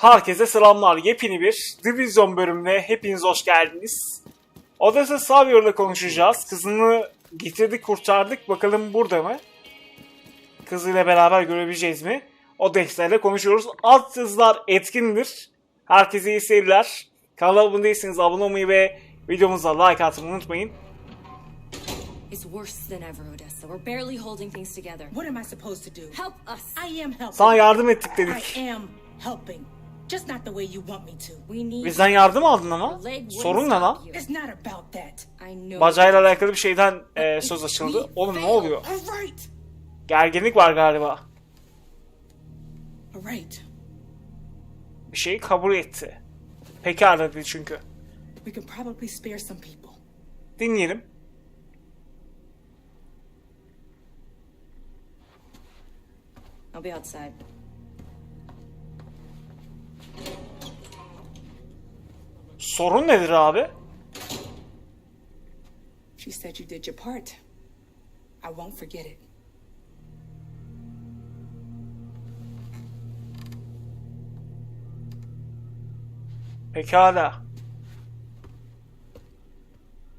Herkese selamlar. Yepyeni bir Division bölümüne hepiniz hoş geldiniz. Odessa Savior'la konuşacağız. Kızını getirdik kurtardık. Bakalım burada mı? Kızıyla beraber görebileceğiz mi? Odessa ile konuşuyoruz. Alt hızlar etkindir. Herkese iyi seyirler. Kanala abone değilseniz abone olmayı ve videomuza like atmayı unutmayın. It's worse than ever, Odessa. We're barely holding things together. What am I supposed to do? Help us. I am helping. Sana yardım ettik dedik. I am helping. Just not the way you want me to. We need. Bizden yardım aldın ama. Sorun ne lan? It's not about that. I know. Bacayla alakalı bir şeyden e, söz açıldı. Oğlum ne oluyor? All right. Gerginlik var galiba. All right. Bir şeyi kabul etti. Pekala dedi çünkü. We can probably spare some people. Dinleyelim. I'll be outside. Sorun nedir abi? She said you did your part. I won't forget it. Pekala.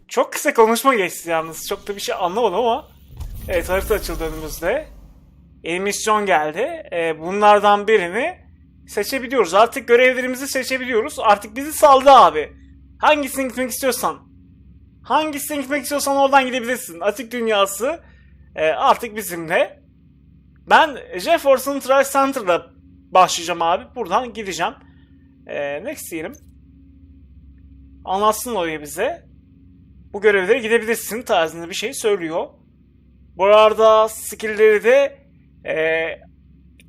Çok kısa konuşma geçti yalnız. Çok da bir şey anlamadım ama. Evet harita açıldı önümüzde. Emisyon geldi. Ee, bunlardan birini seçebiliyoruz. Artık görevlerimizi seçebiliyoruz. Artık bizi saldı abi. Hangisine gitmek istiyorsan. Hangisine gitmek istiyorsan oradan gidebilirsin. Açık dünyası e, artık bizimle. Ben Jefferson Trade Center'da başlayacağım abi. Buradan gideceğim. Ee, next diyelim. Anlatsın orayı bize. Bu görevlere gidebilirsin tarzında bir şey söylüyor. Bu arada skill'leri de e,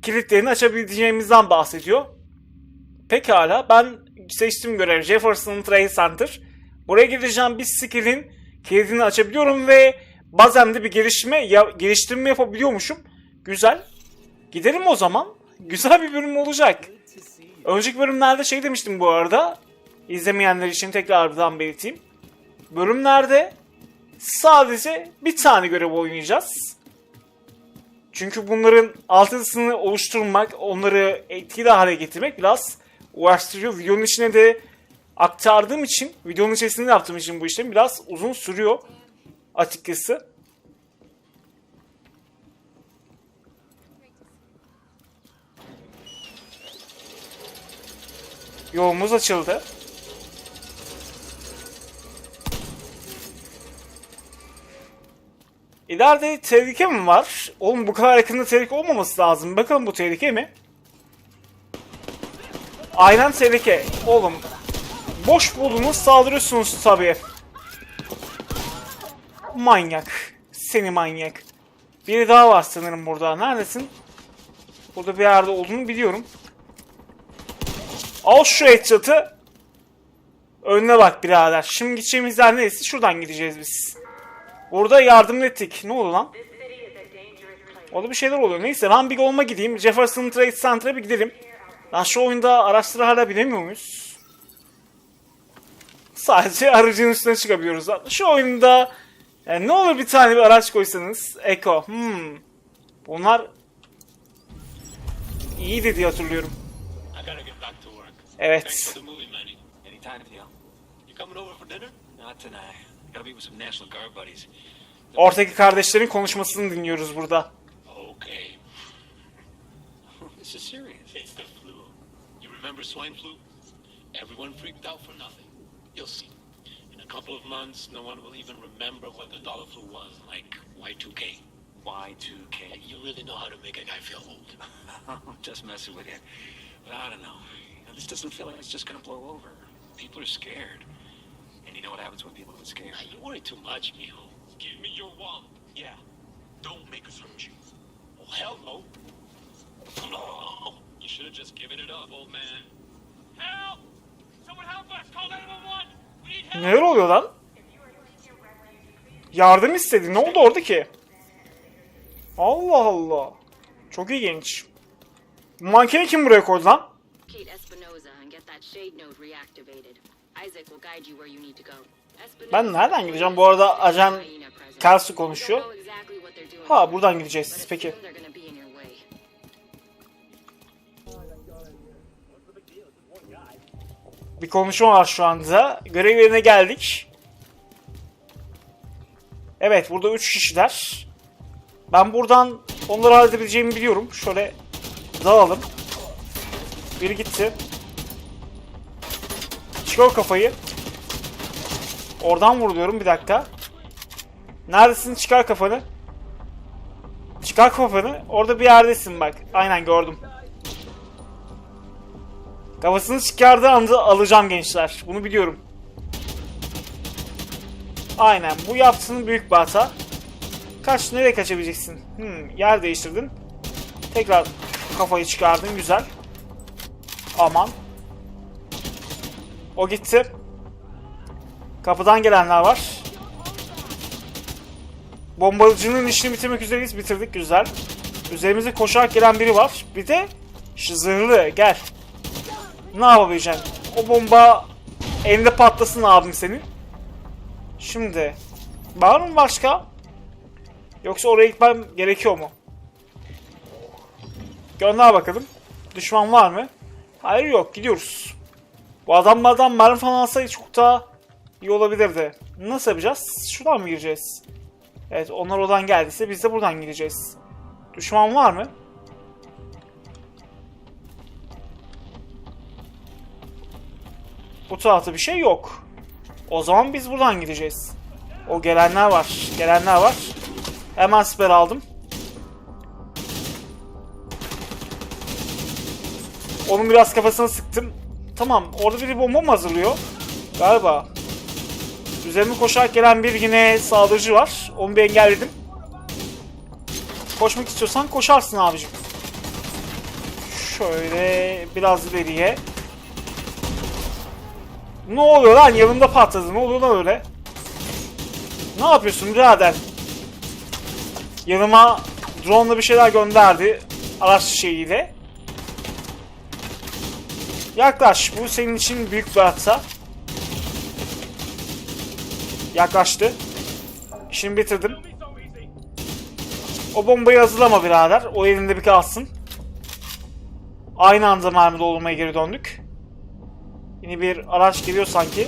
kilitlerini açabileceğimizden bahsediyor. Pekala ben seçtiğim görev Jefferson Trade Center. Buraya gideceğim bir skill'in kilidini açabiliyorum ve bazen de bir gelişme ya, geliştirme yapabiliyormuşum. Güzel. Gidelim o zaman. Güzel bir bölüm olacak. Önceki bölümlerde şey demiştim bu arada. İzlemeyenler için tekrardan belirteyim. Bölümlerde sadece bir tane görev oynayacağız. Çünkü bunların altısını oluşturmak, onları etkili hale getirmek biraz uğraştırıyor. Videonun içine de aktardığım için, videonun içerisinde yaptığım için bu işlem biraz uzun sürüyor açıkçası. Yolumuz açıldı. İleride tehlike mi var? Oğlum bu kadar yakında tehlike olmaması lazım. Bakalım bu tehlike mi? Aynen tehlike. Oğlum. Boş buldunuz saldırıyorsunuz tabii. Manyak. Seni manyak. Biri daha var sanırım burada. Neredesin? Burada bir yerde olduğunu biliyorum. Al şu headshot'ı. Önüne bak birader. Şimdi gideceğimiz yer neresi? Şuradan gideceğiz biz. Burada yardım ettik. Ne oldu lan? Orada bir şeyler oluyor. Neyse ben bir olma gideyim. Jefferson Trade Center'a bir gidelim. Lan şu oyunda araçları hala binemiyor muyuz? Sadece aracın üstüne çıkabiliyoruz. Şu oyunda yani ne olur bir tane bir araç koysanız. Echo. Hmm. Bunlar iyiydi diye hatırlıyorum. Evet. Thanks for the movie, Manny. Anytime, Theo. You coming over for dinner? Not tonight. Gotta be with some National Guard buddies. Ortaki kardeşlerin konuşmasını dinliyoruz burada. Okay. This is serious. It's the flu. You remember swine flu? Everyone freaked out for nothing. You'll see. In a couple of months, no one will even remember what the dollar flu was, like Y2K. Y2K. You really know how to make a guy feel old. just messing with you. But I don't know, This doesn't feel like it's just gonna blow over. People are scared. And you know what happens when people get scared? Now, you worry too much, mijo. Give me your wallet. Yeah. Don't make us hurt you. Oh, hell no. No. You should have just given it up, old man. Help! Someone help us! Call 911! We need help! Neler oluyor lan? Yardım istedi. Ne oldu orada ki? Allah Allah. Çok ilginç. Bu mankeni kim buraya koydu lan? Locate Espinoza and get that shade node reactivated. Ben nereden gideceğim? Bu arada ajan Kelsu konuşuyor. Ha buradan gideceğiz. Peki. Your way. Bir konuşma var şu anda. Görev yerine geldik. Evet burada 3 kişiler. Ben buradan onları halledebileceğimi biliyorum. Şöyle dalalım. Biri gitti. Çıkar kafayı. Oradan vuruluyorum bir dakika. Neredesin? Çıkar kafanı. Çıkar kafanı. Orada bir yerdesin bak. Aynen gördüm. Kafasını çıkardığı anda alacağım gençler. Bunu biliyorum. Aynen. Bu yaptığın büyük bir hata. Kaç. Nereye kaçabileceksin? Hmm, yer değiştirdin. Tekrar kafayı çıkardın. Güzel. Aman. O gitti. Kapıdan gelenler var. Bombacının işini bitirmek üzereyiz. Bitirdik güzel. Üzerimize koşarak gelen biri var. Bir de zırhlı gel. Ne yapabileceksin? O bomba elinde patlasın abim senin. Şimdi var mı başka? Yoksa oraya gitmem gerekiyor mu? Gönder bakalım. Düşman var mı? Hayır yok gidiyoruz. Bu adamlardan mermi falan alsaydı çok daha iyi olabilirdi. Nasıl yapacağız? Şuradan mı gireceğiz? Evet onlar oradan geldiyse biz de buradan gireceğiz. Düşman var mı? Bu tarafta bir şey yok. O zaman biz buradan gideceğiz. O gelenler var. Gelenler var. Hemen siper aldım. Onun biraz kafasını sıktım. Tamam orada biri bomba mı hazırlıyor? Galiba. Üzerime koşarak gelen bir yine saldırıcı var. Onu bir engelledim. Koşmak istiyorsan koşarsın abicim. Şöyle biraz ileriye. Ne oluyor lan? Yanımda patladı. Ne oluyor lan öyle? Ne yapıyorsun birader? Yanıma drone'la bir şeyler gönderdi. Araç şeyiyle. Yaklaş. Bu senin için büyük bir hata. Yaklaştı. İşimi bitirdim. O bombayı hazırlama birader. O elinde bir kalsın. Aynı anda mermi doldurmaya geri döndük. Yine bir araç geliyor sanki.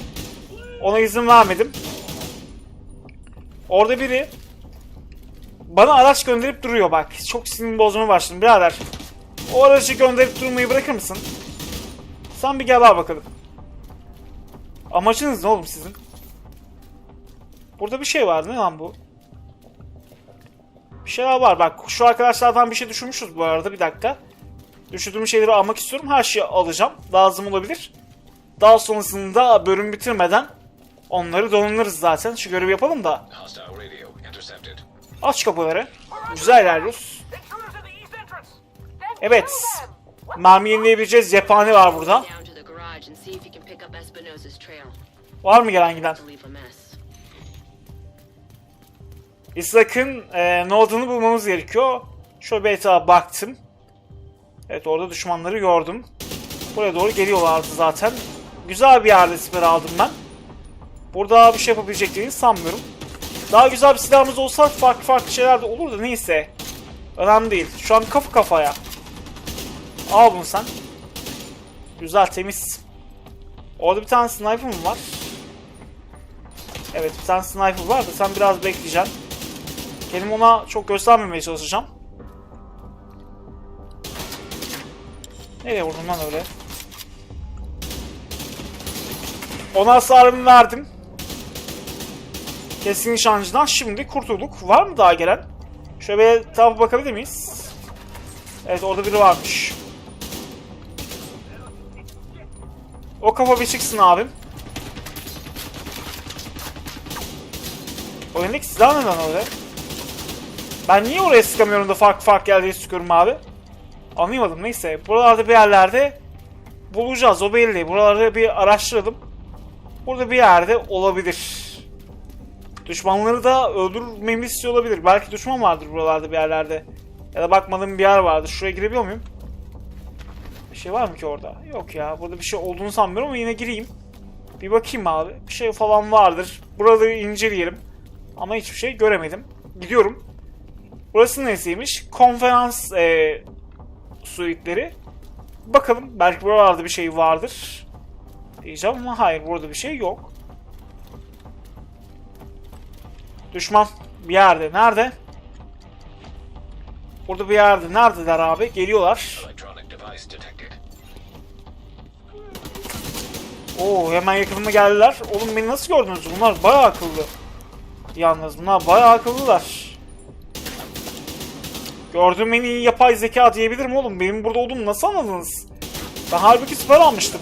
Ona izin vermedim. Orada biri bana araç gönderip duruyor bak. Çok sinirimi bozmaya başladım birader. O aracı gönderip durmayı bırakır mısın? Sen bir gel ver bakalım. Amacınız ne oğlum sizin? Burada bir şey var. Ne lan bu? Bir şeyler var. Bak şu arkadaşlardan bir şey düşürmüşüz bu arada. Bir dakika. Düşürdüğüm şeyleri almak istiyorum. Her şeyi alacağım. Lazım olabilir. Daha sonrasında bölüm bitirmeden onları donanırız zaten. Şu görevi yapalım da. Aç kapıları. Güzel ilerliyoruz. Evet. Mermi yenileyebileceğiz. Cephane var burada. Var mı gelen giden? İshak'ın e, ne olduğunu bulmamız gerekiyor. Şöyle bir etrafa baktım. Evet orada düşmanları gördüm. Buraya doğru geliyorlardı zaten. Güzel bir yerde siper aldım ben. Burada bir şey yapabileceklerini sanmıyorum. Daha güzel bir silahımız olsa farklı farklı şeyler de olur da neyse. Önemli değil. Şu an kafa kafaya. Al bunu sen. Güzel temiz. Orada bir tane sniper mı var? Evet bir tane sniper var da sen biraz bekleyeceksin. Kendimi ona çok göstermemeye çalışacağım. Nereye vurdum lan öyle? Ona hasarımı verdim. Keskin nişancıdan şimdi kurtulduk. Var mı daha gelen? Şöyle tarafa bakabilir miyiz? Evet orada biri varmış. O kafa bir çıksın abim. O elindeki silah ne lan öyle? Ben niye oraya sıkamıyorum da farklı farklı yerlere sıkıyorum abi? Anlayamadım neyse. Buralarda bir yerlerde bulacağız o belli. Buraları bir araştıralım. Burada bir yerde olabilir. Düşmanları da öldürmemi istiyor olabilir. Belki düşman vardır buralarda bir yerlerde. Ya da bakmadığım bir yer vardır. Şuraya girebiliyor muyum? Şey var mı ki orada? Yok ya. Burada bir şey olduğunu sanmıyorum ama yine gireyim. Bir bakayım abi. Bir şey falan vardır. Buraları inceleyelim. Ama hiçbir şey göremedim. Gidiyorum. Burası nesiymiş? Konferans e, suitleri. Bakalım belki buralarda bir şey vardır. Diyeceğim ama hayır burada bir şey yok. Düşman bir yerde. Nerede? Burada bir yerde. Neredeler abi? Geliyorlar. Oo hemen yakınıma geldiler. Oğlum beni nasıl gördünüz? Bunlar bayağı akıllı. Yalnız bunlar bayağı akıllılar. Gördüğüm en iyi yapay zeka diyebilirim oğlum. Benim burada olduğumu nasıl anladınız? Ben halbuki süper almıştım.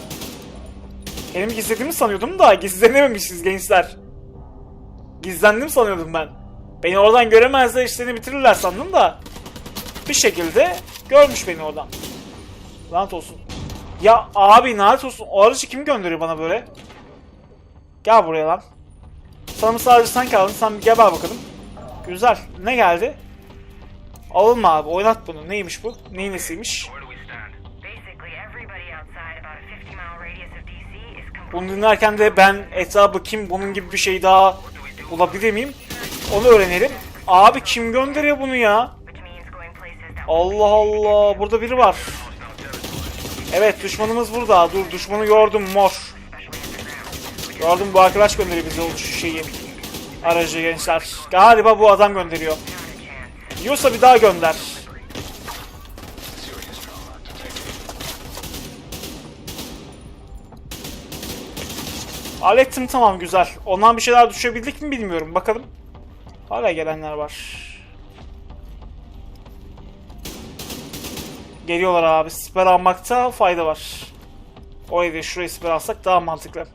Benim gizlediğimi sanıyordum da gizlenememişiz gençler. Gizlendim sanıyordum ben. Beni oradan göremezler işlerini bitirirler sandım da. Bir şekilde görmüş beni oradan. Lanet olsun. Ya abi lanet olsun. O aracı kim gönderiyor bana böyle? Gel buraya lan. Sana mı sadece sen kaldın? Sen bir geber bakalım. Güzel. Ne geldi? Alınma abi. Oynat bunu. Neymiş bu? Neyin nesiymiş? Basically, everybody outside about a 50 mile radius of DC is completely Bunu dinlerken de ben etrafı kim bunun gibi bir şey daha bulabilir miyim? Onu öğrenelim. Abi kim gönderiyor bunu ya? Allah Allah. Burada biri var. Evet düşmanımız burada. Dur düşmanı gördüm mor. Gördüm bu arkadaş gönderiyor bize o şeyi. Aracı gençler. Galiba bu adam gönderiyor. Yiyorsa bir daha gönder. Hallettim tamam güzel. Ondan bir şeyler düşebildik mi bilmiyorum. Bakalım. Hala gelenler var. Geliyorlar abi. Siper almakta fayda var. Orayı da şurayı siper alsak daha mantıklı.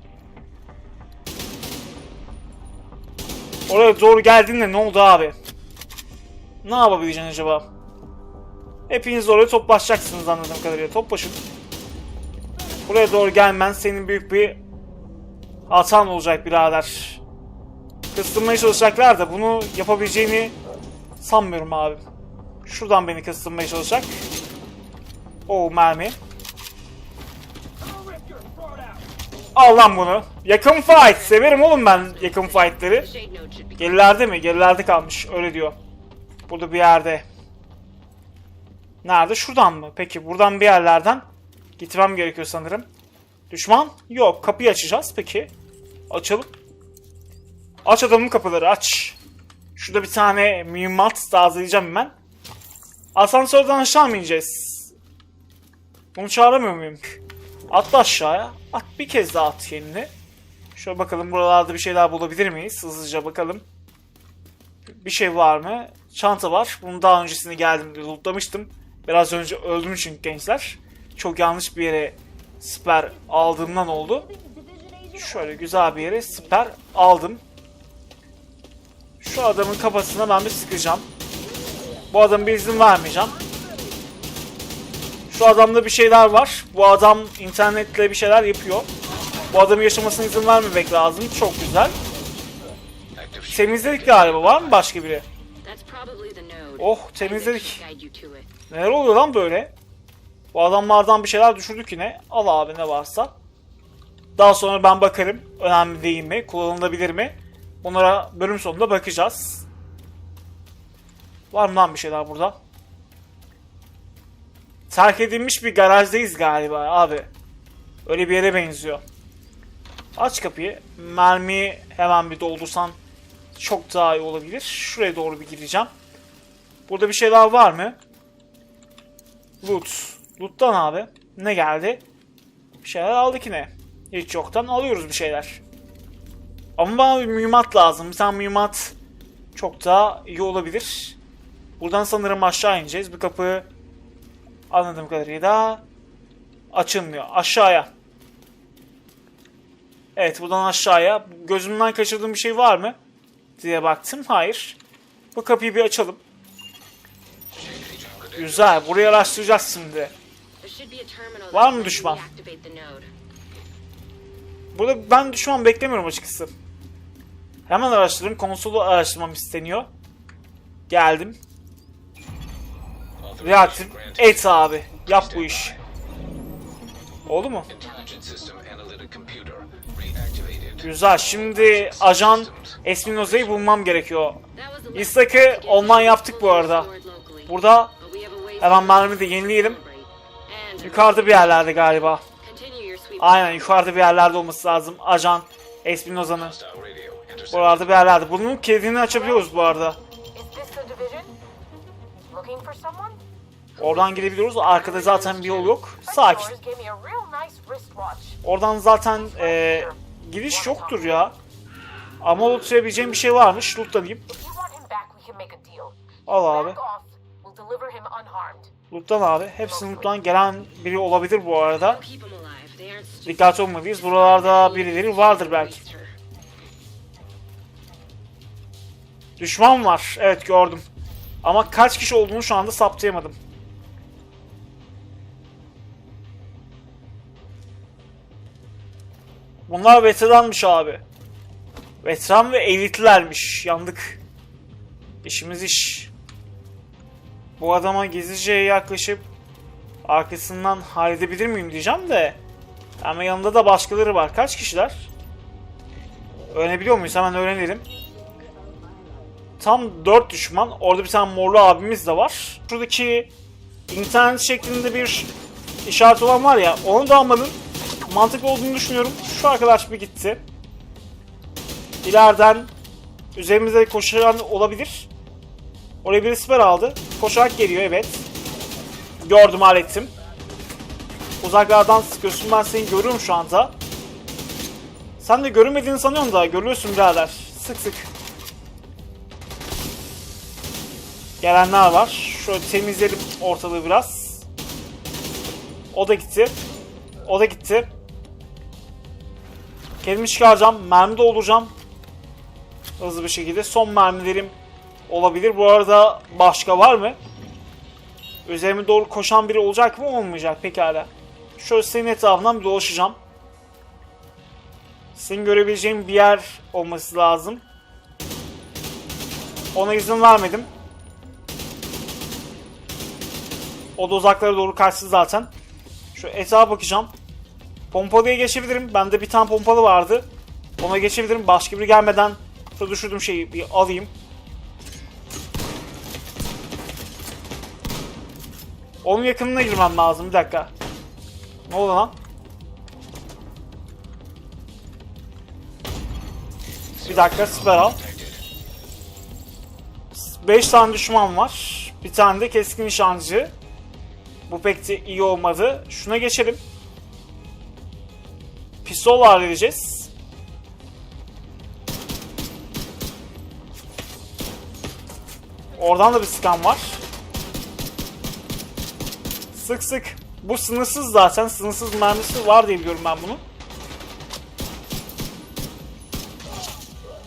Oraya doğru geldiğinde ne oldu abi? Ne yapabileceksin acaba? Hepiniz oraya toplaşacaksınız anladığım kadarıyla. Toplaşın. Buraya doğru gelmen senin büyük bir hatan olacak birader. Kıstırmaya çalışacaklar da bunu yapabileceğini sanmıyorum abi. Şuradan beni kıstırmaya çalışacak. O mermi. Al lan bunu. Yakın fight. Severim oğlum ben yakın be Gerilerde mi? Gerilerde kalmış. Öyle diyor. Burada bir yerde. Nerede? Şuradan mı? Peki buradan bir yerlerden gitmem gerekiyor sanırım. Düşman? Yok. Kapıyı açacağız. Peki. Açalım. Aç adamın kapıları aç. Şurada bir tane mühimmat tazeleyeceğim hemen. Asansörden aşağı mı ineceğiz? Bunu çağıramıyor muyum? Atla aşağıya. At bir kez daha at kendini. Şöyle bakalım buralarda bir şeyler bulabilir miyiz? Hızlıca bakalım. Bir şey var mı? Çanta var. Bunu daha öncesinde geldim lootlamıştım. Biraz önce öldüm çünkü gençler. Çok yanlış bir yere siper aldığımdan oldu. Şöyle güzel bir yere siper aldım. Şu adamın kafasına ben bir sıkacağım. Bu adamın bir izin vermeyeceğim. Şu adamda bir şeyler var. Bu adam internetle bir şeyler yapıyor. Bu adamın yaşamasına izin vermemek lazım. Çok güzel. Temizledik galiba. Var mı başka biri? Oh, temizledik. Neler oluyor lan böyle? Bu adamlardan bir şeyler düşürdük yine. Al abi ne varsa. Daha sonra ben bakarım. Önemli değil mi? Kullanılabilir mi? Onlara bölüm sonunda bakacağız. Var mı lan bir şeyler burada? Terk edilmiş bir garajdayız galiba abi. Öyle bir yere benziyor. Aç kapıyı. Mermiyi hemen bir doldursan çok daha iyi olabilir. Şuraya doğru bir gireceğim. Burada bir şeyler var mı? Loot. Loot'tan abi. Ne geldi? Bir şeyler aldık yine. Hiç yoktan alıyoruz bir şeyler. Ama bana bir mühimmat lazım. Bir tane mühimmat çok daha iyi olabilir. Buradan sanırım aşağı ineceğiz. Bir kapı anladığım kadarıyla açılmıyor. Aşağıya. Evet buradan aşağıya. Gözümden kaçırdığım bir şey var mı? diye baktım. Hayır. Bu kapıyı bir açalım. Güzel. Burayı araştıracağız şimdi. Var mı düşman? Burada ben düşman beklemiyorum açıkçası. Hemen araştırdım. Konsolu araştırmam isteniyor. Geldim. Reaktif et abi. Yap bu iş. Oldu mu? Güzel. Şimdi ajan Espinoza'yı bulmam gerekiyor. İstak'ı the yaptık bu arada. Burada hemen mermi de yenileyelim. Yukarıda bir yerlerde galiba. Aynen yukarıda bir yerlerde olması lazım. Ajan Espinoza'nın. Buralarda bir yerlerde. Bunun kilidini açabiliyoruz bu arada. Oradan gidebiliyoruz. Arkada zaten bir yol yok. Sakin. Oradan zaten e, giriş yoktur ya. Ama lootlayabileceğim bir şey varmış. Lootlayayım. Al abi. Loot'tan abi. Hepsinin loot'tan gelen biri olabilir bu arada. Dikkatli olmalıyız. Buralarda birileri vardır belki. Düşman var. Evet gördüm. Ama kaç kişi olduğunu şu anda saptayamadım. Bunlar veteranmış abi. Veteran ve elitlermiş. Yandık. İşimiz iş. Bu adama gizlice yaklaşıp arkasından halledebilir miyim diyeceğim de. Ama yanında da başkaları var. Kaç kişiler? Öğrenebiliyor muyuz? Hemen öğrenelim. Tam 4 düşman. Orada bir tane morlu abimiz de var. Şuradaki internet şeklinde bir işaret olan var ya. Onu da almanın mantıklı olduğunu düşünüyorum. Şu arkadaş bir gitti. İleriden üzerimize koşan olabilir. Oraya bir siper aldı. Koşarak geliyor evet. Gördüm hallettim. Uzaklardan sıkıyorsun ben seni görüyorum şu anda. Sen de görünmediğini sanıyorsun da görüyorsun birader. Sık sık. Gelenler var. Şöyle temizleyelim ortalığı biraz. O da gitti. O da gitti. Kendimi çıkaracağım. Mermi dolduracağım. Hızlı bir şekilde. Son mermilerim olabilir. Bu arada başka var mı? Üzerime doğru koşan biri olacak mı? Olmayacak pekala. Şöyle senin etrafından bir dolaşacağım. Senin görebileceğin bir yer olması lazım. Ona izin vermedim. O da uzaklara doğru kaçtı zaten. Şu etrafa bakacağım. Pompalıya geçebilirim. Bende bir tane pompalı vardı. Ona geçebilirim. Başka biri gelmeden şu düşürdüğüm şeyi bir alayım. Onun yakınına girmem lazım. Bir dakika. Ne oldu lan? Bir dakika siper al. 5 tane düşman var. Bir tane de keskin nişancı. Bu pek de iyi olmadı. Şuna geçelim. Pistolla halledeceğiz. Oradan da bir sıkan var. Sık sık. Bu sınırsız zaten. Sınırsız mermisi var diye biliyorum ben bunu.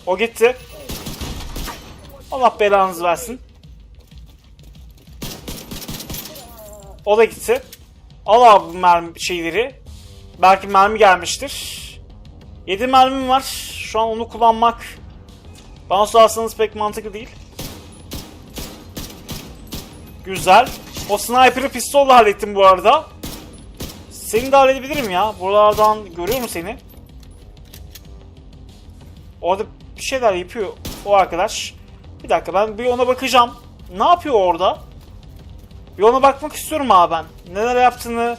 O gitti. Allah belanızı versin. O da gitti. Al abi bu mermi şeyleri. Belki mermi gelmiştir. 7 mermim var. Şu an onu kullanmak bana sorarsanız pek mantıklı değil. Güzel. O sniper'ı pistolla hallettim bu arada. Seni de halledebilirim ya. Buralardan görüyorum seni. Orada bir şeyler yapıyor o arkadaş. Bir dakika ben bir ona bakacağım. Ne yapıyor orada? Bir ona bakmak istiyorum abi ben. Neler yaptığını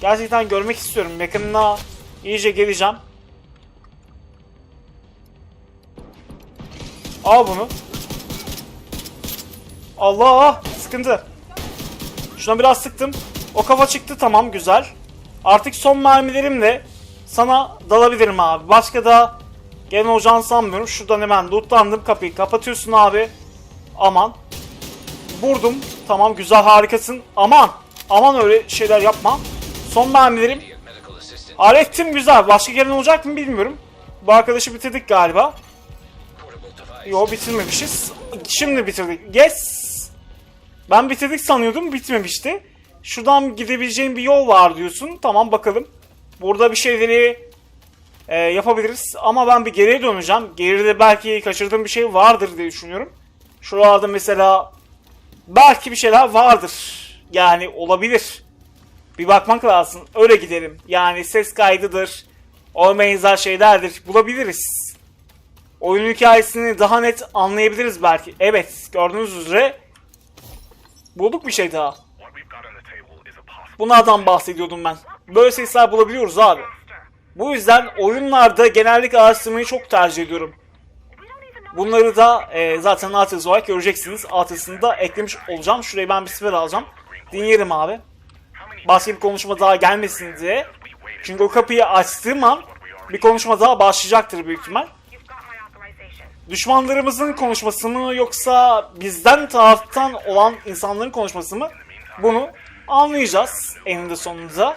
gerçekten görmek istiyorum. Yakınına iyice geleceğim. Al bunu. Allah! Sıkıntı. Şuna biraz sıktım. O kafa çıktı tamam güzel. Artık son mermilerimle sana dalabilirim abi. Başka da gelen olacağını sanmıyorum. Şuradan hemen lootlandım kapıyı kapatıyorsun abi. Aman. Vurdum. Tamam güzel harikasın. Aman. Aman öyle şeyler yapma. Son mermilerim. Hallettim güzel. Başka gelen olacak mı bilmiyorum. Bu arkadaşı bitirdik galiba. Yo bitirmemişiz. Şimdi bitirdik. Yes. Ben bitirdik sanıyordum bitmemişti. Şuradan gidebileceğim bir yol var diyorsun. Tamam bakalım. Burada bir şeyleri e, yapabiliriz. Ama ben bir geriye döneceğim. Geride belki kaçırdığım bir şey vardır diye düşünüyorum. Şuralarda mesela belki bir şeyler vardır. Yani olabilir. Bir bakmak lazım. Öyle gidelim. Yani ses kaydıdır. O benzer şeylerdir. Bulabiliriz. Oyun hikayesini daha net anlayabiliriz belki. Evet gördüğünüz üzere bulduk bir şey daha. Bunlardan bahsediyordum ben. Böyle sesler bulabiliyoruz abi. Bu yüzden oyunlarda genellikle araştırmayı çok tercih ediyorum. Bunları da e, zaten alt olarak göreceksiniz. Alt da eklemiş olacağım. Şurayı ben bir siper alacağım. Dinleyelim abi. Başka bir konuşma daha gelmesin diye. Çünkü o kapıyı açtığım an bir konuşma daha başlayacaktır büyük ihtimal. Düşmanlarımızın konuşması mı yoksa bizden taraftan olan insanların konuşması mı? Bunu anlayacağız eninde sonunda.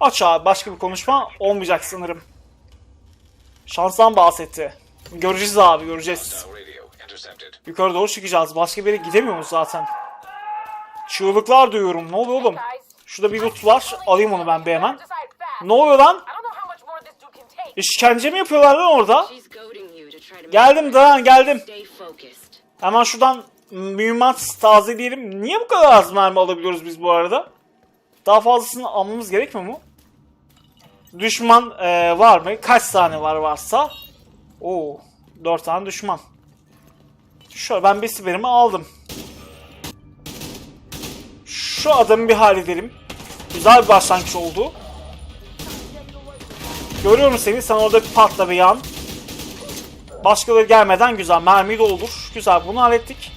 Aç abi başka bir konuşma olmayacak sanırım. Şanstan bahsetti. Göreceğiz abi göreceğiz. Yukarı doğru çıkacağız. Başka bir yere gidemiyoruz zaten. Çığlıklar duyuyorum. Ne oluyor oğlum? Şurada bir loot var. Alayım onu ben bir hemen. Ne oluyor lan? İşkence mi yapıyorlar lan orada? Geldim dayan geldim. Hemen şuradan mühimmat tazeleyelim. Niye bu kadar az mermi alabiliyoruz biz bu arada? Daha fazlasını almamız gerekmiyor mu? Düşman e, var mı? Kaç tane var varsa? Oo, 4 tane düşman. Şöyle ben bir siperimi aldım. Şu adamı bir halledelim. Güzel bir başlangıç oldu. Görüyorum seni. Sen orada bir patla bir yan. Başkaları gelmeden güzel. Mermi de olur. Güzel bunu hallettik.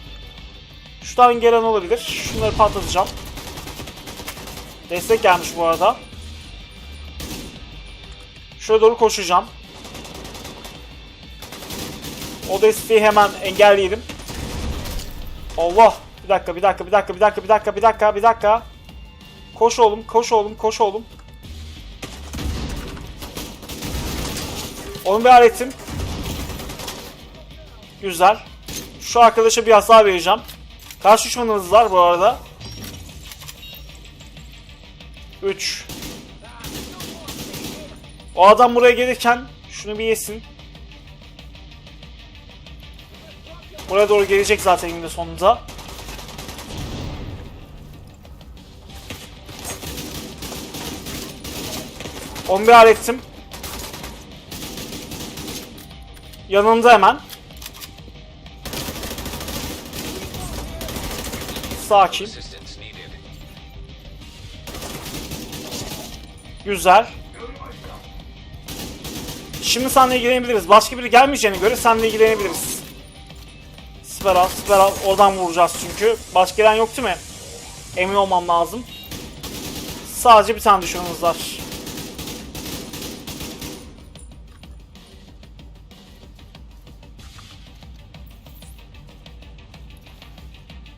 Şuradan gelen olabilir. Şunları patlatacağım. Destek gelmiş bu arada. Şuraya doğru koşacağım. O desteği hemen engelleyelim. Allah. Bir dakika, bir dakika, bir dakika, bir dakika, bir dakika, bir dakika, bir dakika. Koş oğlum, koş oğlum, koş oğlum. Onu bir hallettim. Güzel. Şu arkadaşa bir hasar vereceğim. Kaç düşmanımız var bu arada? 3. O adam buraya gelirken şunu bir yesin. Buraya doğru gelecek zaten yine sonunda. Onu bir hallettim. Yanında hemen. Sakin. Güzel. Şimdi seninle ilgilenebiliriz. Başka biri gelmeyeceğine göre seninle ilgilenebiliriz. Siper al. Oradan vuracağız çünkü. Başka gelen yok değil mi? Emin olmam lazım. Sadece bir tane düşmanımız var.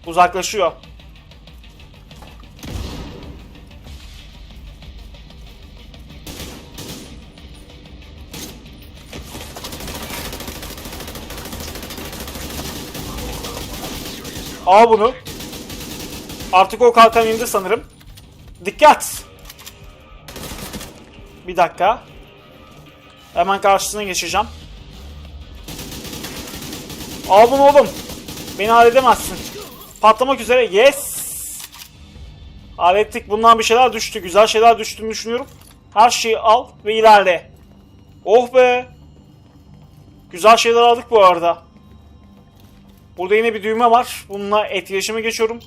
Uzaklaşıyor. Al bunu. Artık o kalkan indi sanırım. Dikkat. Bir dakika. Hemen karşısına geçeceğim. Al bunu oğlum. Beni halledemezsin. Patlamak üzere. Yes. Hallettik. Bundan bir şeyler düştü. Güzel şeyler düştüğünü düşünüyorum. Her şeyi al ve ilerle. Oh be. Güzel şeyler aldık bu arada. Burada yine bir düğme var. Bununla etkileşime geçiyorum.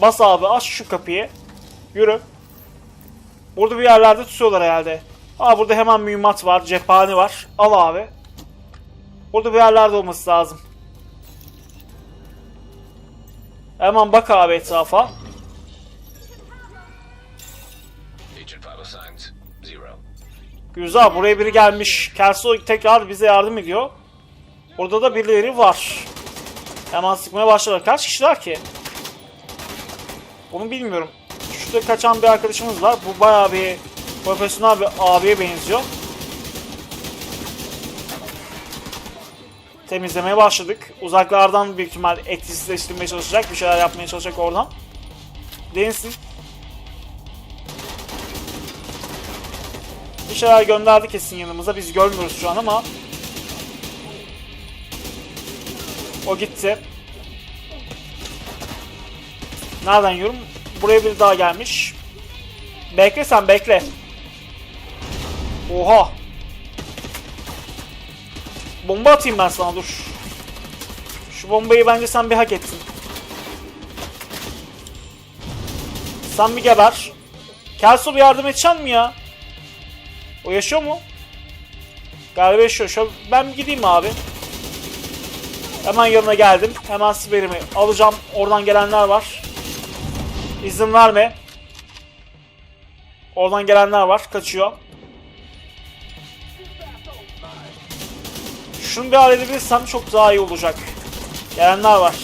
Bas abi aç şu kapıyı. Yürü. Burada bir yerlerde tutuyorlar herhalde. Aa burada hemen mühimmat var. Cephane var. Al abi. Burada bir yerlerde olması lazım. Hemen bak abi etrafa. Güzel buraya biri gelmiş. Kelso tekrar bize yardım ediyor. Burada da birileri var. Hemen sıkmaya başladılar. Kaç kişiler ki? Onu bilmiyorum. Şurada kaçan bir arkadaşımız var. Bu bayağı bir profesyonel bir abiye benziyor. Temizlemeye başladık. Uzaklardan büyük ihtimal etkisizleştirmeye çalışacak. Bir şeyler yapmaya çalışacak oradan. Densin. Bir şeyler gönderdi kesin yanımıza. Biz görmüyoruz şu an ama. O gitti. Nereden yiyorum? Buraya bir daha gelmiş. Bekle sen bekle. Oha. Bomba atayım ben sana dur. Şu bombayı bence sen bir hak ettin. Sen bir geber. Kelso bir yardım edeceksin mi ya? O yaşıyor mu? Galiba yaşıyor. Şu ben gideyim abi. Hemen yanına geldim. Hemen siberimi alacağım. Oradan gelenler var. İzin verme. Oradan gelenler var. Kaçıyor. Şunu bir halledebilirsem çok daha iyi olacak. Gelenler var.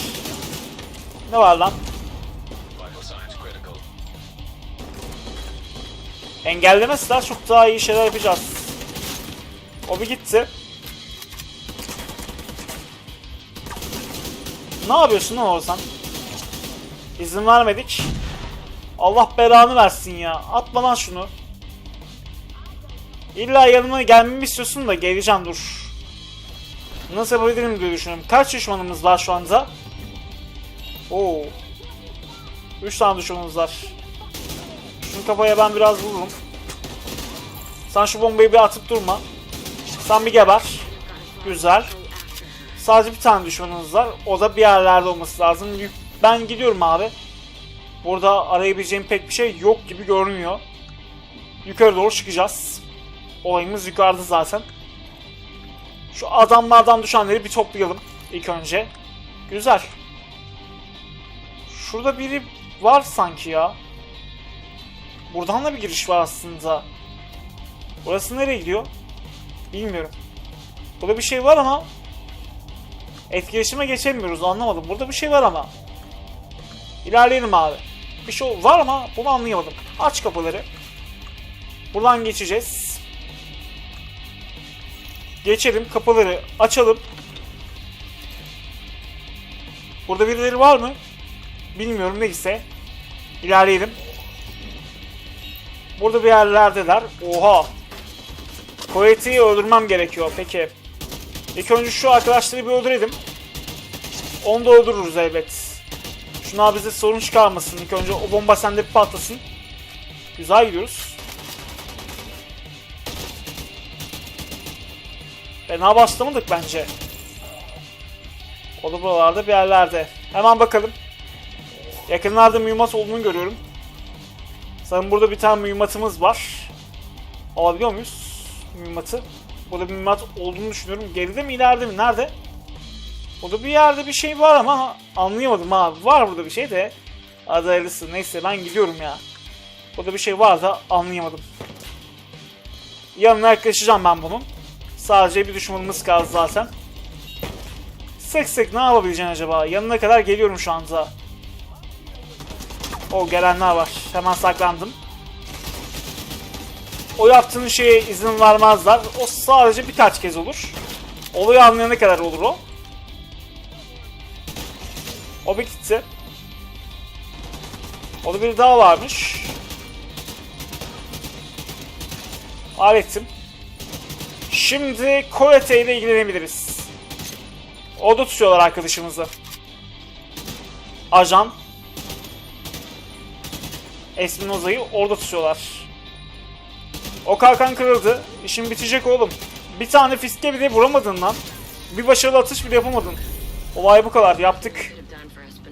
Ne var lan? Critical. Engellemezler çok daha iyi şeyler yapacağız. O bir gitti. Ne yapıyorsun lan Oğuzhan? İzin vermedik. Allah belanı versin ya. Atma lan şunu. İlla yanıma gelmemi istiyorsun da geleceğim dur. Nasıl yapabilirim diye düşünüyorum. Kaç düşmanımız var şu anda? Oo. 3 tane düşmanımız var. Şunu kafaya ben biraz vururum. Sen şu bombayı bir atıp durma. Sen bir geber. Güzel. Sadece bir tane düşmanınız var. O da bir yerlerde olması lazım. Ben gidiyorum abi. Burada arayabileceğim pek bir şey yok gibi görünüyor. Yukarı doğru çıkacağız. Olayımız yukarıda zaten. Şu adamlardan düşenleri bir toplayalım ilk önce. Güzel. Şurada biri var sanki ya. Buradan da bir giriş var aslında. Burası nereye gidiyor? Bilmiyorum. Burada bir şey var ama etkileşime geçemiyoruz anlamadım. Burada bir şey var ama. İlerleyelim abi. Bir şey var ama bunu anlayamadım. Aç kapıları. Buradan geçeceğiz. Geçelim kapıları açalım. Burada birileri var mı? Bilmiyorum neyse. İlerleyelim. Burada bir yerlerdeler. Oha. Coyote'yi öldürmem gerekiyor. Peki. İlk önce şu arkadaşları bir öldürelim. Onu da öldürürüz elbet. Şuna bize sorun çıkarmasın. İlk önce o bomba sende bir patlasın. Güzel gidiyoruz. Fena başlamadık bence. O da buralarda bir yerlerde. Hemen bakalım. Yakınlarda mühimmat olduğunu görüyorum. Sanırım burada bir tane mühimmatımız var. Alabiliyor muyuz mühimmatı? Burada bir mühimmat olduğunu düşünüyorum. Geride mi ileride mi? Nerede? Burada bir yerde bir şey var ama anlayamadım abi. Var burada bir şey de. Adı hayırlısı. Neyse ben gidiyorum ya. Burada bir şey var da anlayamadım. Yanına yaklaşacağım ben bunun. Sadece bir düşmanımız kaldı zaten. Sık sık ne yapabileceğim acaba? Yanına kadar geliyorum şu anda. O gelenler var. Hemen saklandım. O yaptığın şeye izin vermezler. O sadece birkaç kez olur. Olayı anlayana kadar olur o. O bir gitti. O da bir daha varmış. Hallettim. Şimdi Korete ile ilgilenebiliriz. O da tutuyorlar arkadaşımızı. Ajan. Espinoza'yı orada tutuyorlar. O kalkan kırıldı. İşin bitecek oğlum. Bir tane fiske bile vuramadın lan. Bir başarılı atış bile yapamadın. Olay bu kadar. Yaptık.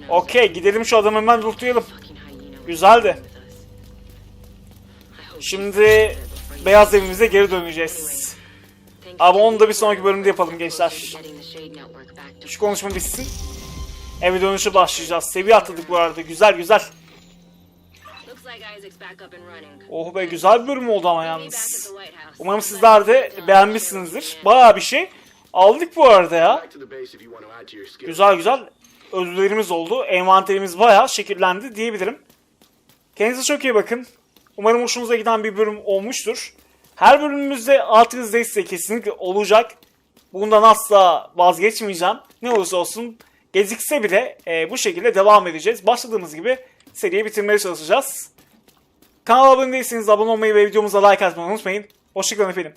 Okey gidelim şu adamı hemen lootlayalım. Güzeldi. Şimdi beyaz evimize geri döneceğiz. Ama onu da bir sonraki bölümde yapalım gençler. Şu konuşma bitsin. Eve dönüşü başlayacağız. Seviye atladık bu arada. Güzel güzel. Oh be güzel bir bölüm oldu ama yalnız. Umarım sizler de beğenmişsinizdir. Bayağı bir şey aldık bu arada ya. Güzel güzel ödüllerimiz oldu. Envanterimiz bayağı şekillendi diyebilirim. Kendinize çok iyi bakın. Umarım hoşunuza giden bir bölüm olmuştur. Her bölümümüzde altınız desteği kesinlikle olacak. Bundan asla vazgeçmeyeceğim. Ne olursa olsun gecikse bile e, bu şekilde devam edeceğiz. Başladığımız gibi seriyi bitirmeye çalışacağız. Kanala abone değilseniz abone olmayı ve videomuza like atmayı unutmayın. Hoşçakalın efendim.